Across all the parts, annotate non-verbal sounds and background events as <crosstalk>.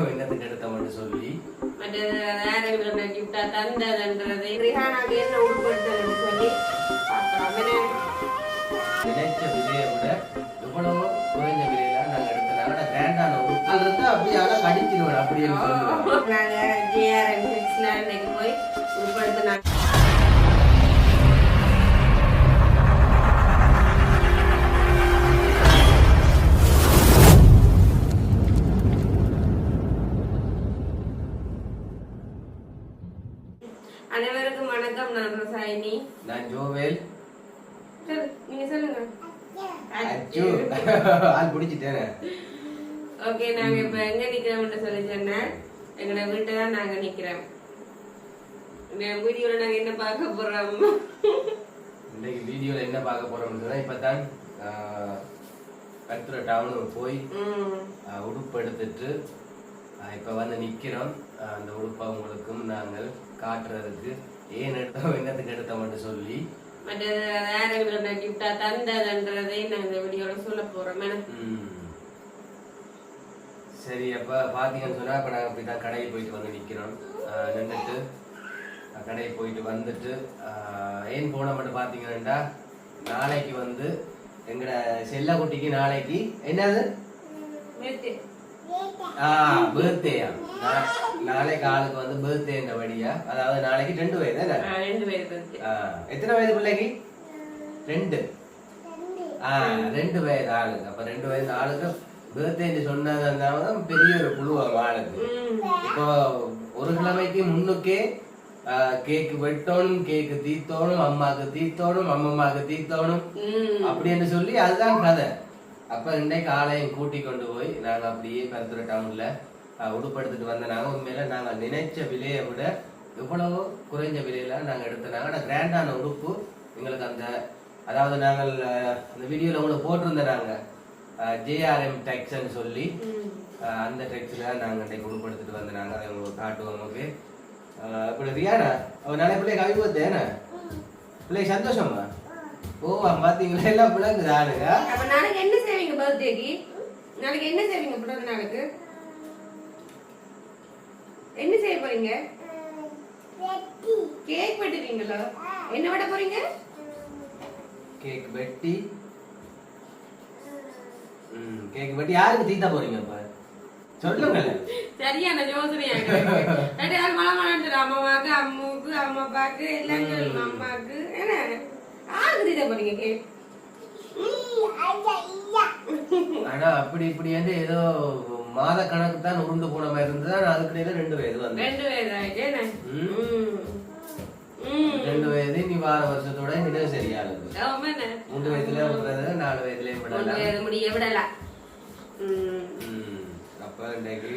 எடுத்தோம் என்னத்துக்கு எடுத்தோம்னு சொல்லி? நினைச்ச விலையை விட எவ்வளவோ குறைஞ்ச விலையில நாங்க எடுத்தனால கிராண்டான ஒரு அது இருந்தா அப்படியே ஆனா கடிச்சிருவேன் அப்படின்னு சொல்லுவேன். நாங்க இன்னைக்கு போய் உட்படுத்தினாங்க. ஜோவேல் சரி நீங்க சொல்லுங்க. அச்சோ ஆள் பிடிச்சிட்டேன். ஓகே நாங்க இப்ப எங்க நிக்கிறோம்னு சொல்லி சொன்னேன் எங்களோட வீட்டை தான் நாங்க நிக்கிறோம். இந்த வீடியோல நாங்க என்ன பார்க்க போறோம்? இன்னைக்கு வீடியோல என்ன பார்க்க போறோம்னு சொன்னா இப்பதான் கத்துற டவுனுக்கு போய் உடுப்பு எடுத்துட்டு இப்ப வந்து நிக்கிறோம். அந்த உடுப்பை உங்களுக்கும் நாங்கள் காட்டுறதுக்கு. ஏன் எடுத்தோம் என்னத்துக்கு எடுத்தோம்னு சொல்லி மற்றது கிஃப்டா தந்ததுன்றதை நான் இந்த சொல்ல போறோம் என்ன? ம். சரி அப்ப பாத்தீங்கன்னு சொன்னா இப்ப நாங்க இப்படிதான் கடைக்கு போயிட்டு வந்து நின்னுட்டு ஆஹ், கடைக்கு போயிட்டு வந்துட்டு ஏன் போன மட்டும் பாத்தீங்கன்னா நாளைக்கு வந்து எங்கட செல்லக்குட்டிக்கு நாளைக்கு என்னது. பர்த்டேயா நாளைக்கு ஆளுக்கு வந்து பர்த்டே வழியா அதாவது நாளைக்கு ரெண்டு வயது ரெண்டு. ஆ, எத்தனை வயது பிள்ளைக்கு? ரெண்டு. ஆ ரெண்டு வயது ஆளுக்கு. அப்ப ரெண்டு வயது ஆளுக்கு பர்த்டே சொன்னதுனால பெரிய ஒரு குழுவாங்க ஆளுக்கு இப்போ ஒரு கிழமைக்கு முன்னுக்கே கேக்கு வெட்டணும் கேக்கு தீத்தோணும் அம்மாக்கு தீத்தோணும் அம்மம்மாக்கு தீத்தோணும். அப்படின்னு சொல்லி அதுதான் கதை. அப்ப இன்னைக்கு ஆலயம் கூட்டி கொண்டு போய் நாங்க அப்படியே கருத்துற டவுன்ல உடுப்படுத்திட்டு வந்த நாங்க. உண்மையில நாங்க நினைச்ச விலையை விட எவ்வளவோ குறைஞ்ச விலையில நாங்க எடுத்தனாங்க ஆனா கிராண்டான உடுப்பு எங்களுக்கு அந்த அதாவது நாங்கள் அந்த வீடியோல உங்களுக்கு போட்டிருந்தோம் நாங்க. ஜேஆர்எம் டெக்ஸ்ன்னு சொல்லி அந்த டெக்ஸ்ல நாங்க இன்னைக்கு உடுப்படுத்திட்டு வந்த நாங்க. அதை உங்களுக்கு காட்டுவோம் ஓகே இப்படி ரியானா அவன் நாளை பிள்ளை கவி போத்தேன பிள்ளை சந்தோஷமா ஓ பாத்தீங்களா? எல்லாம் பிள்ளைங்க ஆளுங்க. நாளைக்கு என்ன செய்வீங்க பர்த்டேக்கு நாளைக்கு என்ன செய்வீங்க பிறந்த நாளுக்கு? என்ன செய்ய போறீங்க? கேக் வெட்டுவீங்களா என்ன வெட்ட போறீங்க? கேக் வெட்டி. ம் கேக் வெட்டி யாருக்கு தீத்தா போறீங்க இப்ப சொல்லுங்க சரியான யோசனையாக ரெண்டு நாள் மழை மழை அம்மாவுக்கு அம்முக்கு அம்மா அப்பாக்கு சொல்லணும் அம்மாக்கு. என்ன? யாருக்கு தீட்ட போறீங்க கேக்? ஆனா அப்படி இப்படி வந்து ஏதோ மாத கணக்கு தான் உருண்டு போன மாதிரி இருந்தது. ஆனா அதுக்கிடையில ரெண்டு வயது வந்து ரெண்டு வயது. ரெண்டு வயது நீ வார வருஷத்தோட சரியானது ஆமா என்ன? மூன்று வயதுல விடுறது நாலு ஒன்று விடலாம். முடிய விடலாம். அப்ப இன்னைக்கு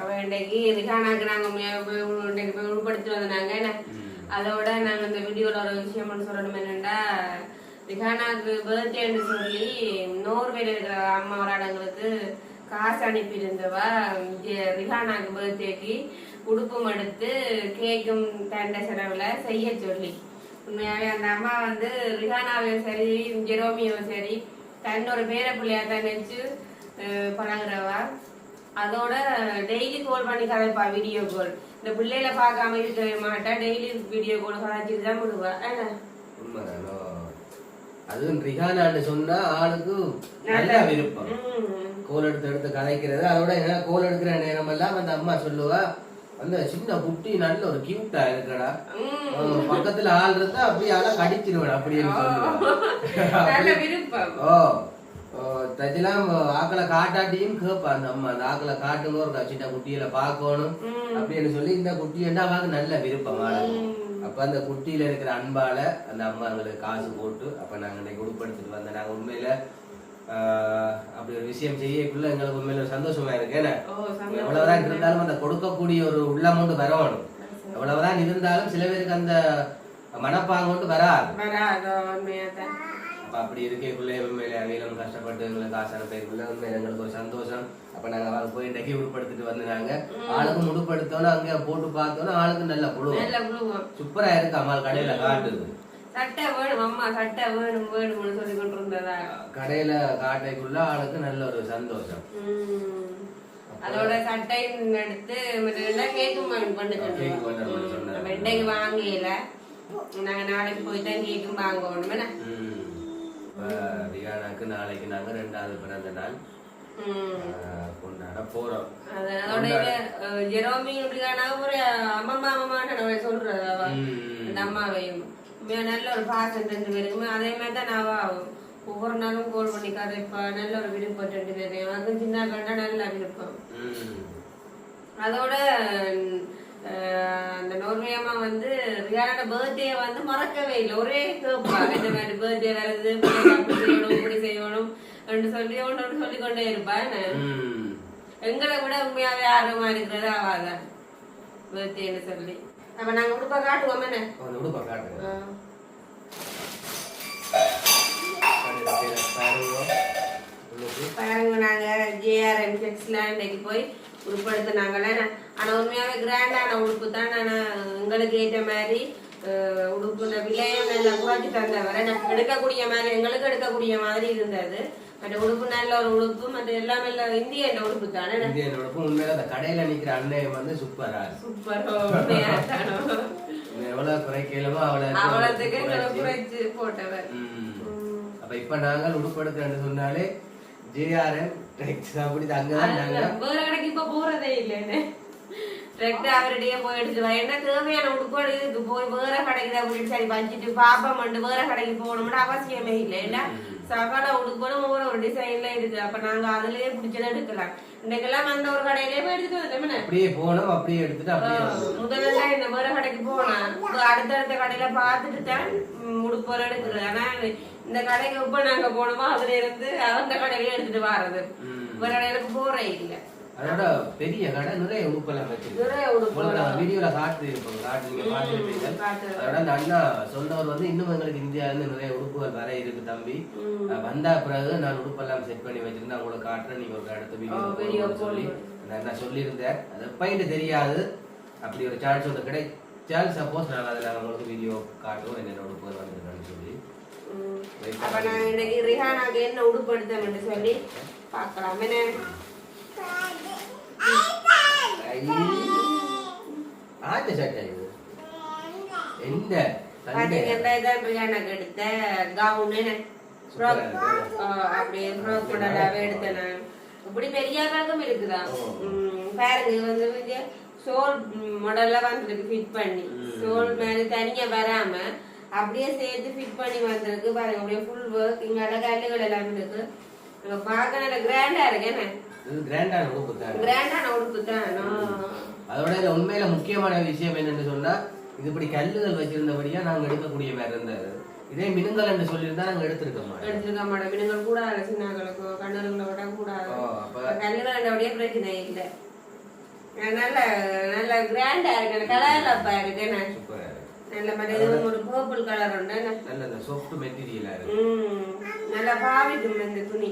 அவ இன்னைக்கு ரிஹானாக்கு நாங்க இன்னைக்கு போய் உட்படுத்தி வந்தாங்க. அதோட நாங்க இந்த வீடியோல ஒரு விஷயம் சொல்லணும் என்னன்னா ரிஹானாக்கு பர்த்டேன்னு சொல்லி நோர்வேல இருக்கிற அம்மா இடங்களுக்கு காசு அனுப்பியிருந்தவா இங்க ரிஹானாக்கு பர்த்டேக்கு உடுப்பும் எடுத்து கேக்கும் தண்ட செலவுல செய்ய சொல்லி. உண்மையாவே அந்த அம்மா வந்து ரிஹானாவையும் சரி ஜெரோமியும் சரி தன்னோட பேர பிள்ளையா தான் நினைச்சு பழகுறவா. அதோட டெய்லி கால் பண்ணி கதைப்பா வீடியோ கால் இந்த பிள்ளையில பார்க்காம இருக்கவே மாட்டா டெய்லி வீடியோ கால் கதைச்சிட்டு தான் விடுவா. அதுவும் ரிஹானான்னு சொன்னா ஆளுக்கு நல்ல விருப்பம். கோல் எடுத்து எடுத்து கதைக்கிறது அதோட என்ன கோல் எடுக்கிற நேரம் எல்லாம் அந்த அம்மா சொல்லுவா அந்த சின்ன குட்டி நல்ல ஒரு கியூட்டா இருக்கடா. பக்கத்துல ஆள் இருந்தா அப்படியே ஆளா கடிச்சிருவேன் அப்படின்னு ஓ. தஜிலாம் ஆக்களை காட்டாட்டியும் கேப்பா அந்த அம்மா. அந்த ஆக்களை காட்டுங்க ஒரு சின்ன குட்டியில பார்க்கணும். ம். அப்படின்னு சொல்லி இந்த குட்டி என்ன நல்ல விருப்பம் ஆளுக்கு. ம். அப்ப அந்த குட்டியில இருக்கிற அன்பால அந்த அம்மா எங்களுக்கு காசு போட்டு அப்ப நாங்க இன்னைக்கு உடுப்படுத்திட்டு வந்தோம். நாங்க உண்மையில அப்படி ஒரு விஷயம் செய்யக்குள்ள எங்களுக்கு உண்மையில ஒரு சந்தோஷமா இருக்கு. ஏன்னா. எவ்வளவுதான் இருந்தாலும் அந்த கொடுக்கக்கூடிய ஒரு உள்ளம் கொண்டு வரணும் எவ்வளவுதான் இருந்தாலும் சில பேருக்கு அந்த மனப்பாங்க கொண்டு வராது. அப்ப அப்படி இருக்கக்குள்ளே உண்மையில அவையிலும் கஷ்டப்பட்டு எங்களுக்கு காசு அனுப்பிக்குள்ள உண்மையில எங்களுக்கு ஒரு சந்தோஷம். அப்ப நாங்க அவரை போய் இன்றைக்கு உடுப்படுத்திட்டு வந்து நாங்க ஆளுக்கு முடுப்படுத்தோன்னு அங்க போட்டு பார்த்தோன்னா ஆளுக்கு நல்ல விழுவோம் சூப்பரா இருக்கு அம்மாள் கடையில காட்டுது. சட்டை வேணும் அம்மா சட்டை வேணும் வேணும்னு சொல்லி கொண்டு இருந்ததா கடையில காட்டைக்குள்ள ஆளுக்கு நல்ல ஒரு சந்தோஷம். அதோட சட்டையும் எடுத்து கேக்கும் பண்ணு இன்றைக்கு வாங்கல நாங்க நாளைக்கு போய் தான் கேக்கும் வாங்கணும் ரியானாக்கு நாளைக்கு நாங்க ரெண்டாவது பிறந்த நாள். கொண்டாட போறோம். அதோட ஜெரோமி அம்மம்மான்னு நம்ம சொல்றது அம்மாவையும். நல்ல ஒரு பாசம் ரெண்டு பேருக்குமே அதே மாதிரி தான் அவ ஒவ்வொரு நாளும் கோல் பண்ணி கதைப்பா நல்ல ஒரு விருப்பம் ரெண்டு பேரையும் அதுவும் சின்ன கண்டா நல்ல விருப்பம். ம். அதோட அந்த நோர்வே அம்மா வந்து ரியானோட பர்த்டே வந்து மறக்கவே இல்லை. ஒரே கேப்பா. இந்த மாதிரி பர்த்டே வருது செய்யணும் இப்படி செய்யணும் என்று சொல்லி ஒன்று ஒன்று சொல்லி கொண்டே இருப்பா. என்ன? ம். எங்களை விட உண்மையாவே ஆர்வமா இருக்கிறது அவாதான் பர்த்டேன்னு சொல்லி. அப்ப நாங்க உடுப்பா காட்டுவோம் என்ன? உடுப்பா காட்டுங்க ஆ. பாருங்க நாங்க ஜேஆர்எம் செக்ஸ்ல இன்னைக்கு போய் உடுப்படுத்தினாங்களே ஆனா உண்மையாவே கிராண்டான உடுப்பு தான் ஆனா எங்களுக்கு ஏற்ற மாதிரி அஹ், உடுப்புல விலையும் நல்ல குறைச்சி தந்தவரை எடுக்கக்கூடிய மாதிரி எங்களுக்கு எடுக்கக்கூடிய மாதிரி இருந்தது. மற்ற உடுப்பு நல்ல ஒரு உடுப்பு மற்ற எல்லாமே இந்திய உடுப்பு தானே? இந்தியன் உடுப்பு. உண்மையில அந்த கடையில நிக்கிற அண்ணன் வந்து சூப்பரா சூப்பர் எவ்வளவு குறைக்கலுமோ அவ்வளவு அவ்வளவுக்கு குறைச்சு. போட்டவர். அப்ப இப்ப நாங்கள் உடுப்படுத்துறேன்னு சொன்னாலே ஜேஆர்எம் டெக்ஸ் அப்படி அங்கதான் நாங்க வேற கடைக்கு இப்ப போறதே இல்லைன்னு ஆ அவருடைய போய். என்ன தேவையான உடுப்போடு வேற கடைக்கு தான் போயிட்டு சரி வச்சுட்டு பாப்பா மட்டும் வேற கடைக்கு போகணும்னு அவசியமே இல்லை ஏன்னா சகல உடுப்போடும் ஒவ்வொரு ஒரு டிசைன்ல இருக்கு அப்ப நாங்க அதுலயே பிடிச்சதை எடுக்கலாம். இன்னைக்கெல்லாம் அந்த ஒரு கடையிலேயே போய் எடுத்துட்டு அப்படியே போனோம். அப்படியே எடுத்துட்டு. முதல்ல இந்த வேற கடைக்கு போனா இப்ப அடுத்தடுத்த கடையில பார்த்துட்டு தான் உடுப்போல எடுக்கிறது ஆனா இந்த கடைக்கு எப்ப நாங்க போனோமோ அதுல இருந்து அந்த கடையில எடுத்துட்டு வர்றது. வேற கடையில போறே இல்லை. அதோட பெரிய கடை நிறைய உடுப்பெல்லாம் நிறைய உடுப்பு நான் வீடியோல காட்டு இருப்போம் காட்டு பார்த்துருப்பீங்க. அதோட அந்த அண்ணா சொன்னவர் வந்து இன்னும் எங்களுக்கு இருந்து நிறைய உடுப்புகள் வர இருக்கு தம்பி. வந்தா பிறகு நான் உடுப்பெல்லாம் செட் பண்ணி வச்சிருந்தேன். உங்களுக்கு காட்டுறேன். நீங்க ஒரு அடுத்த வீடியோ சொல்லி. அண்ணா சொல்லியிருந்தேன் அது பையன் தெரியாது. அப்படி ஒரு சான்ஸ் ஒன்று கிடைச்சால் சப்போஸ் நான் அதில் உங்களுக்கு வீடியோ காட்டுவோம். என்னென்ன உடுப்புகள் வந்துருக்கான்னு சொல்லி. அப்ப நான் இன்னைக்கு ரிஹானாக்கு என்ன உடுப்பு எடுத்தேன்னு சொல்லி பார்க்கலாம். என்ன? ஆட்ட சட்டை எந்த பாத்தீங்கன்னா இதான் எடுத்த? கவுன். ஆ, அப்படியே ஃப்ராக் எடுத்தேன் இப்படி பெரிய ரகம் இருக்குதா? பாருங்க இது வந்து சோல் மாடல்ல வந்திருக்கு ஃபிட் பண்ணி. சோல் மாதிரி தனியா வராம அப்படியே சேர்த்து ஃபிட் பண்ணி வந்திருக்கு. பாருங்க அப்படியே ஃபுல் ஒர்க் இங்க கல்லுகள் எல்லாம் இருக்கு. பார்க்க நல்ல கிராண்டா இருக்கு என்ன? கிராண்டான உடுப்பு தான். கிராண்டான உடுப்பு தான். அதோட இதுல உண்மையில முக்கியமான விஷயம் என்னன்னு சொன்னா இது இப்படி கல்லுகள் வச்சிருந்தபடியா நாங்க எடுக்கக்கூடிய மாதிரி இருந்தது இதே. மினுங்கல் என்று சொல்லியிருந்தா நாங்க எடுத்திருக்க மாட்டோம். எடுத்துருக்க மாட்டோம். மினுங்கள் கூடாது சின்னங்களுக்கோ கண்ணூருங்களை விட கூடாது கல்லுகள் அப்படியே பிரச்சனை இல்லை. நல்ல நல்ல கிராண்டா இருக்கு. சூப்பரா இருக்கு. நல்ல மாதிரி இதுவும் ஒரு பர்பிள் கலர் உண்டு? நல்ல இந்த சாஃப்ட் மெட்டீரியலா இருக்கு. நல்லா பாவிக்கும் இந்த துணி.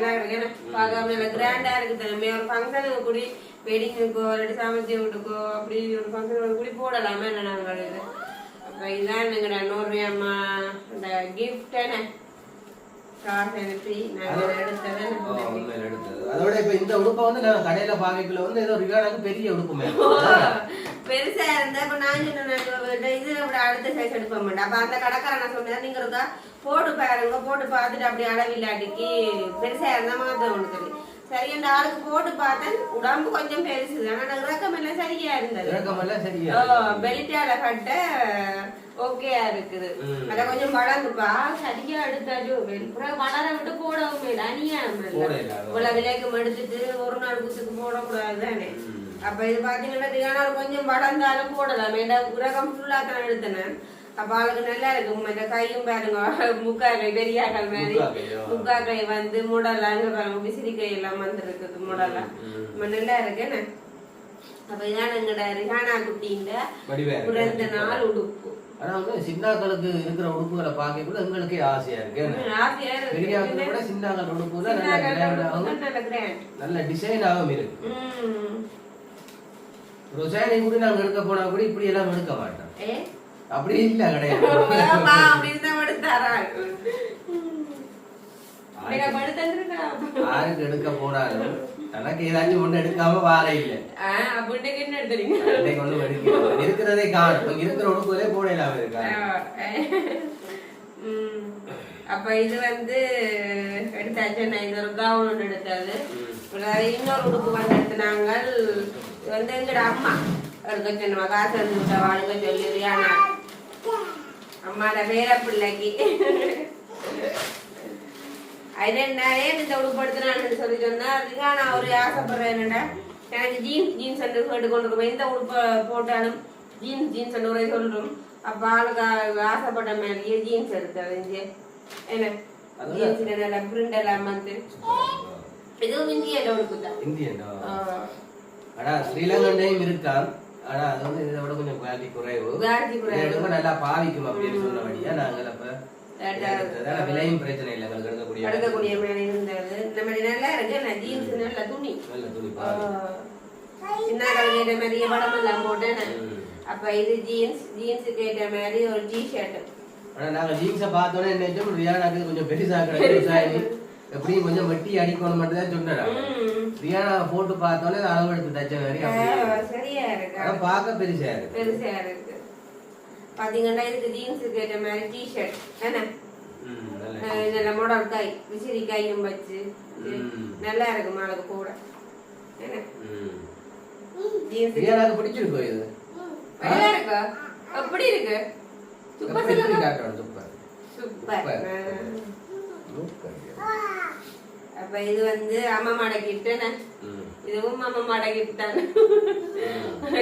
நல்லா இருக்கு என்ன? பார்க்க நல்ல கிராண்டா இருக்கு தம்பி. ஒரு ஃபங்க்ஷனுக்கு கூடி வெட்டிங்குக்கோ இல்லாட்டி சாமர்த்திய வீட்டுக்கோ அப்படி ஒரு ஃபங்க்ஷனுக்கு கூடி போடலாமே என்ன நாங்கள் இது அப்ப இதான் எங்கட நூறு அம்மா இந்த கிஃப்ட் என்ன அதோட இப்ப இந்த உடுப்பை வந்து நான் கடையில பாக்கல வந்து ஏதோ ரிகார்டாக்கு பெரிய உடுப்பு மேல. பெருசா இருந்தா இப்ப நான் சொன்னேன் இது விட அடுத்த சைஸ் எடுக்க மாட்டேன் அப்ப அந்த கடைக்காரன் சொன்னேன் நீங்க இருக்கா போட்டு பாருங்க போட்டு பார்த்துட்டு அப்படி அளவில்லாட்டிக்கு பெருசா இருந்தா மாத்த ஒண்ணு சொல்லி சரி அந்த ஆளுக்கு போட்டு பார்த்தேன் உடம்பு கொஞ்சம் பெருசு ஆனா இறக்கம் எல்லாம் சரியா இருந்தது. பெல்ட்டால கட்ட ஓகேயா இருக்குது. அத கொஞ்சம் வளர்ந்துப்பா சரியா எடுத்தாச்சு. வெளிப்புறம் வளர விட்டு போடவும் அது. இவ்வளவு விலைக்கு எடுத்துட்டு ஒரு நாள் குத்துக்கு போடக்கூடாது தானே. அப்ப இது பாத்தீங்கன்னா தியானம் கொஞ்சம் வளர்ந்தாலும் போடலாம். ஏன்னா உலகம் ஃபுல்லா தான் எடுத்தேன். அப்ப அவளுக்கு நல்லா இருக்கும் இந்த கையும் பாருங்க. <laughs> முக்காக்கை பெரியாக்கள் மாதிரி. முக்காக்கை, வந்து முடலாங்க பாருங்க விசிறி கை எல்லாம் வந்துருக்குது. முடலா ம். ரொம்ப நல்லா இருக்கு என்ன அப்ப இதான் எங்கட ரிஹானா இருக்கு. பிறந்த நாள் உடுப்பு. ஆனா வந்து சின்னாக்களுக்கு இருக்கிற உடுப்புகளை பார்க்க கூட எங்களுக்கே ஆசையா இருக்கு. பெரியாக்களை விட சின்னாக்கள் நல்ல. நல்ல டிசைனாகவும் இருக்கு. ம். ஒரு சேனை கூட நாங்க எடுக்க போனா கூட இப்படி எல்லாம் எடுக்க மாட்டோம் அப்படி இல்ல கிடையாது. <laughs> யாருக்கு எடுக்க போனாலும் தனக்கு ஏதாச்சும் ஒண்ணு எடுக்காம வார இல்ல. இருக்கிறதே காணும். இருக்கிற உடுப்புகளே போட இல்லாம இருக்கா. அப்ப இது வந்து எடுத்தாச்சு. நான் இது ஒரு கவுன் ஒன்று எடுத்தது. இன்னொரு உடுப்பு வந்து எடுத்துனாங்க. இது வந்து எங்கட அம்மா எடுக்க சொன்னமா காசு எடுத்து விட்டா வாழுங்க சொல்லி ரியானா அம்மாட பேர பிள்ளைக்கு அது என்னே இந்த உடுப்பு எடுத்துனான்னு சொல்லி சொன்னா ரியானா ஒரு ஆசைப்படுறேன் என்னடா எனக்கு ஜீன்ஸ் ஜீன்ஸ் என்று கேட்டு கொண்டு எந்த உடுப்பை போட்டாலும் ஜீன்ஸ் ஜீன்ஸ் என்று சொல்றோம் அப்ப ஆளுக்கு ஆசைப்பட்ட மாதிரியே ஜீன்ஸ் எடுத்தது இங்கே என்ன. ஜீன்ஸ் நல்ல பிரிண்ட் எல்லாம் வந்து இதுவும் இந்தியால உடுப்பு தான். ஆனா ஸ்ரீலங்கன்டையும் இருக்கான் ஆனா அது வந்து இதை விட கொஞ்சம் குவாலிட்டி குறைவு. எடுக்க நல்லா பாவிக்கும் அப்படின்னு சொன்னபடியா நாங்கள் அப்ப விலையும் பிரச்சனை இல்லை எங்களுக்கு எடுக்கக்கூடிய எடுக்கக்கூடிய மாதிரி இருந்தது. இந்த மாதிரி நல்லா இருக்கு. நான் ஜீன்ஸ் நல்ல துணி. நல்ல துணி சின்ன கலர் மாதிரியே படம் எல்லாம் போட்டேன். அப்ப இது ஜீன்ஸ் ஜீன்ஸுக்கு ஏற்ற மாதிரி ஒரு டி ஷர்ட் ஆனா நாங்க ஜீன்ஸை பார்த்தோன்னே நினைச்சோம் ரியானாக்கு கொஞ்சம் பெருசா கிடையாது எப்படியும் கொஞ்சம் வெட்டி அடிக்கணும் மட்டும் தான் சொன்னேன் ரியானா போட்டு பார்த்தோன்னே அதை அளவு எடுத்து தச்ச மாதிரி அப்படியே சரியா இருக்கு. ஆனா பார்க்க பெருசா இருக்கு. பெருசா இருக்கு. பாத்தீங்கன்னா இதுக்கு ஜீன்ஸுக்கு ஏற்ற மாதிரி டி ஷர்ட் என்ன நல்ல மாடல் காய் விசிறி காயும் வச்சு. நல்லா இருக்கு மாலுக்கு கூட? ரியானாக்கு பிடிச்சிருக்கோ இது? நல்லா இருக்கா? எப்படி இருக்கு. Super super. அப்ப இது வந்து அம்மா மாட கிஃப்ட். இதுவும் அம்மா மாட கிஃப்ட் தான்?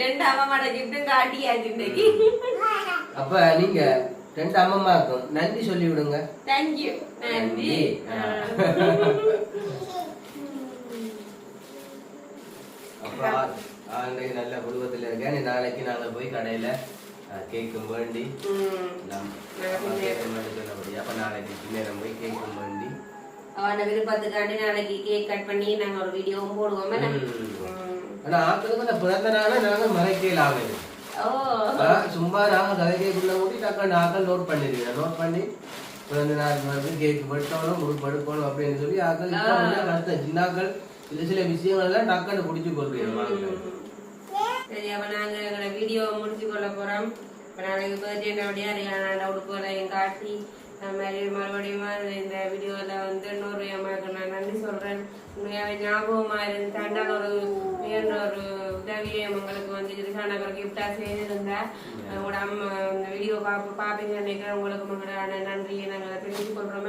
ரெண்டு அம்மா மாட கிஃப்டும் காட்டியாச்சு இன்னைக்கு. அப்ப நீங்க ரெண்டு அம்மம்மாக்கும் நன்றி சொல்லி விடுங்க தேங்க்யூ நன்றி. அப்ப ஆண்டைக்கு நல்ல குடும்பத்துல இருக்கேன். நாளைக்கு நாங்க போய் கடையில கேக்கும் வேண்டி. நம் கேக்கும் வேண்டி சொன்னபடி. அப்ப நாளைக்கு நேரம் போய் கேக்கும் வேண்டி. அவன விருப்பத்துக்காண்டி நாளைக்கு கேக் கட் பண்ணி நாங்க ஒரு வீடியோவும் போடுவோம். என்ன? ம். ம். ஆனா ஆக்களுக்கு பிறந்த நாளை நாங்க மறைக்கலாமே சும்மா நாங்க கதைக்குள்ள கூட்டி டக்கு ஆக்கள் நோட் பண்ணிருக்கேன் நோட் பண்ணி பிறந்த நாள் வந்து கேக் வெட்டணும் முழு படுக்கணும் அப்படின்னு சொல்லி ஆக்கள் அடுத்த சின்னாக்கள் சில சில விஷயங்கள் எல்லாம் டக்குன்னு பிடிச்சு கொள்றீங்க சரி அப்ப நாங்க எங்களோட வீடியோ முடிச்சு கொள்ள போறோம். இப்ப நாளைக்கு பர்த்டே அப்படியே ரியானா உடுப்புகளையும் காட்டி மாதிரி மறுபடியும் இந்த வீடியோல வந்து இன்னொரு அம்மாவுக்கு நான் நன்றி சொல்றேன். உண்மையாவே ஞாபகமா இருந்து தண்டால் ஒரு உயர்ந்த ஒரு உதவியை உங்களுக்கு வந்து ரிசானகர் கிஃப்டா செய்திருந்தா உங்களோட அம்மா இந்த வீடியோ பாப்ப பாப்பீங்க நினைக்கிறேன். உங்களுக்கு உங்களோட நன்றியை நாங்கள் தெரிஞ்சு கொள்றோம்.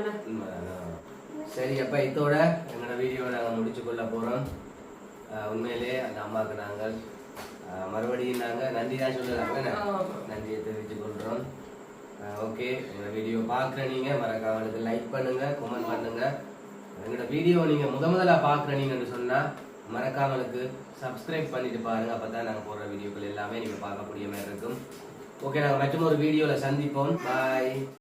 சரி அப்ப இதோட எங்களோட வீடியோ நாங்கள் முடிச்சு கொள்ள போறோம். அஹ் உண்மையிலே அந்த அம்மாவுக்கு நாங்கள் மறுபடியும் நாங்க நன்றி தான்? ஆமா. நன்றியை தெரிவித்துக் கொள்றோம். ஓகே எங்களோட வீடியோ பார்க்குற நீங்க மறக்காம லைக் பண்ணுங்க கமெண்ட் பண்ணுங்க. எங்களோட வீடியோ நீங்க முத முதலா பார்க்குற நீங்கன்னு சொன்னா மறக்காமலுக்கு சப்ஸ்கிரைப் பண்ணிட்டு பாருங்க. அப்பதான் நாங்க போடுற வீடியோக்கள் எல்லாமே நீங்க பார்க்கக்கூடிய மாதிரி இருக்கும். ஓகே நாங்க மற்றும் ஒரு வீடியோல சந்திப்போம். பாய்